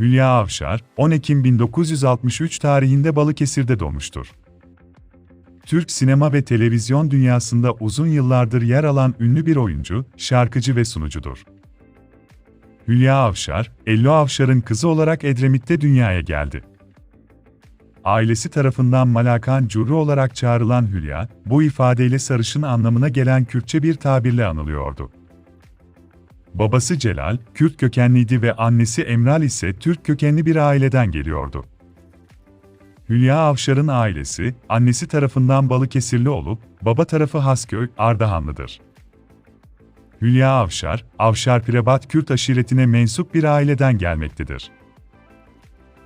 Hülya Avşar, 10 Ekim 1963 tarihinde Balıkesir'de doğmuştur. Türk sinema ve televizyon dünyasında uzun yıllardır yer alan ünlü bir oyuncu, şarkıcı ve sunucudur. Hülya Avşar, Ello Avşar'ın kızı olarak Edremit'te dünyaya geldi. Ailesi tarafından Malakan Curu olarak çağrılan Hülya, bu ifadeyle sarışın anlamına gelen Kürtçe bir tabirle anılıyordu. Babası Celal, Kürt kökenliydi ve annesi Emral ise Türk kökenli bir aileden geliyordu. Hülya Avşar'ın ailesi, annesi tarafından Balıkesirli olup, baba tarafı Hasköy, Ardahanlıdır. Hülya Avşar, Avşar Pirebat Kürt aşiretine mensup bir aileden gelmektedir.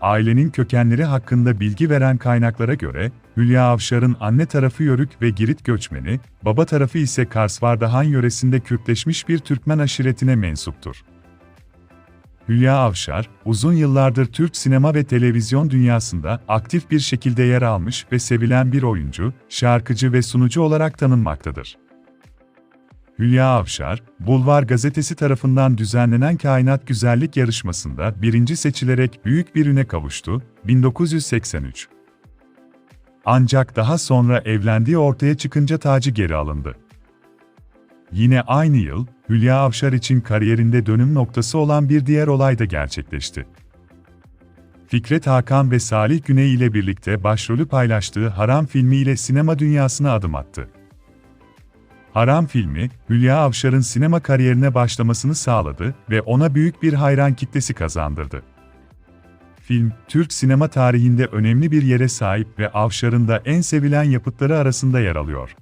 Ailenin kökenleri hakkında bilgi veren kaynaklara göre, Hülya Avşar'ın anne tarafı Yörük ve Girit göçmeni, baba tarafı ise Kars-Vardahan yöresinde Kürtleşmiş bir Türkmen aşiretine mensuptur. Hülya Avşar, uzun yıllardır Türk sinema ve televizyon dünyasında aktif bir şekilde yer almış ve sevilen bir oyuncu, şarkıcı ve sunucu olarak tanınmaktadır. Hülya Avşar, Bulvar gazetesi tarafından düzenlenen Kainat Güzellik yarışmasında birinci seçilerek büyük bir üne kavuştu, 1983. Ancak daha sonra evlendiği ortaya çıkınca tacı geri alındı. Yine aynı yıl, Hülya Avşar için kariyerinde dönüm noktası olan bir diğer olay da gerçekleşti. Fikret Hakan ve Salih Güney ile birlikte başrolü paylaştığı Haram filmiyle sinema dünyasına adım attı. Haram filmi, Hülya Avşar'ın sinema kariyerine başlamasını sağladı ve ona büyük bir hayran kitlesi kazandırdı. Film, Türk sinema tarihinde önemli bir yere sahip ve Avşar'ın da en sevilen yapıtları arasında yer alıyor.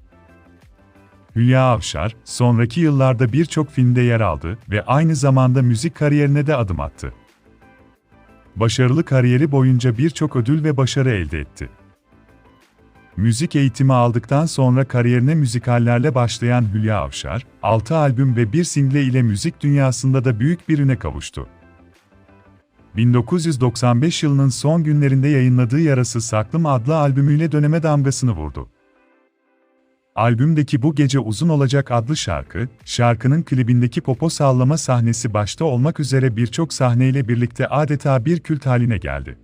Hülya Avşar, sonraki yıllarda birçok filmde yer aldı ve aynı zamanda müzik kariyerine de adım attı. Başarılı kariyeri boyunca birçok ödül ve başarı elde etti. Müzik eğitimi aldıktan sonra kariyerine müzikallerle başlayan Hülya Avşar, 6 albüm ve bir single ile müzik dünyasında da büyük bir üne kavuştu. 1995 yılının son günlerinde yayınladığı Yarası Saklım adlı albümüyle döneme damgasını vurdu. Albümdeki Bu Gece Uzun Olacak adlı şarkı, şarkının klibindeki popo sallama sahnesi başta olmak üzere birçok sahneyle birlikte adeta bir kült haline geldi.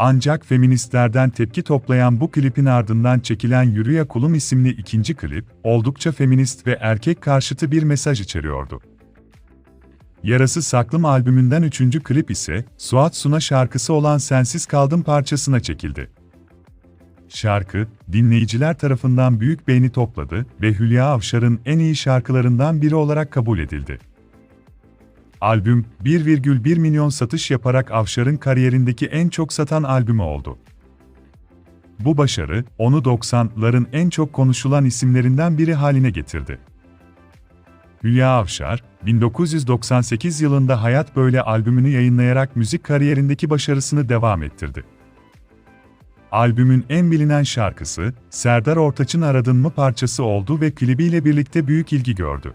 Ancak feministlerden tepki toplayan bu klipin ardından çekilen Yürüye Kulum isimli ikinci klip, oldukça feminist ve erkek karşıtı bir mesaj içeriyordu. Yarası Saklım albümünden üçüncü klip ise, Suat Suna şarkısı olan Sensiz Kaldım parçasına çekildi. Şarkı, dinleyiciler tarafından büyük beğeni topladı ve Hülya Avşar'ın en iyi şarkılarından biri olarak kabul edildi. Albüm, 1,1 milyon satış yaparak Avşar'ın kariyerindeki en çok satan albümü oldu. Bu başarı, onu 90'ların en çok konuşulan isimlerinden biri haline getirdi. Hülya Avşar, 1998 yılında Hayat Böyle albümünü yayınlayarak müzik kariyerindeki başarısını devam ettirdi. Albümün en bilinen şarkısı, Serdar Ortaç'ın Aradın mı parçası oldu ve klibiyle birlikte büyük ilgi gördü.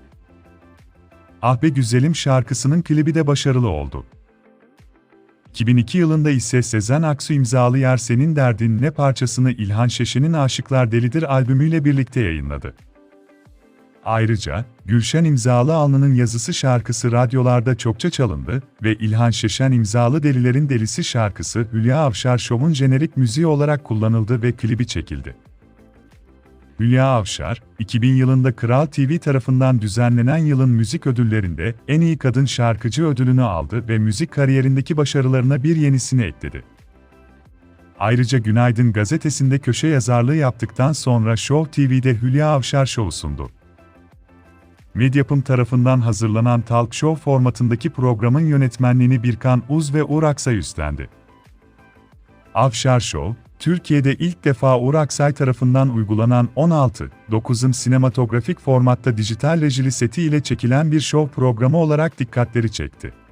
Ah be güzelim şarkısının klibi de başarılı oldu. 2002 yılında ise Sezen Aksu imzalı Yer Senin Derdin Ne parçasını İlhan Şeşen'in Aşıklar Delidir albümüyle birlikte yayınladı. Ayrıca, Gülşen imzalı Alnı'nın yazısı şarkısı radyolarda çokça çalındı ve İlhan Şeşen imzalı Delilerin Delisi şarkısı Hülya Avşar Show'un jenerik müziği olarak kullanıldı ve klibi çekildi. Hülya Avşar, 2000 yılında Kral TV tarafından düzenlenen yılın müzik ödüllerinde en iyi kadın şarkıcı ödülünü aldı ve müzik kariyerindeki başarılarına bir yenisini ekledi. Ayrıca Günaydın gazetesinde köşe yazarlığı yaptıktan sonra Show TV'de Hülya Avşar Show'u sundu. Medyapım tarafından hazırlanan talk show formatındaki programın yönetmenliğini Birkan Uz ve Uğur Aksay üstlendi. Avşar Show, Türkiye'de ilk defa Uğur Aksay tarafından uygulanan 16-9'ım sinematografik formatta dijital rejili seti ile çekilen bir show programı olarak dikkatleri çekti.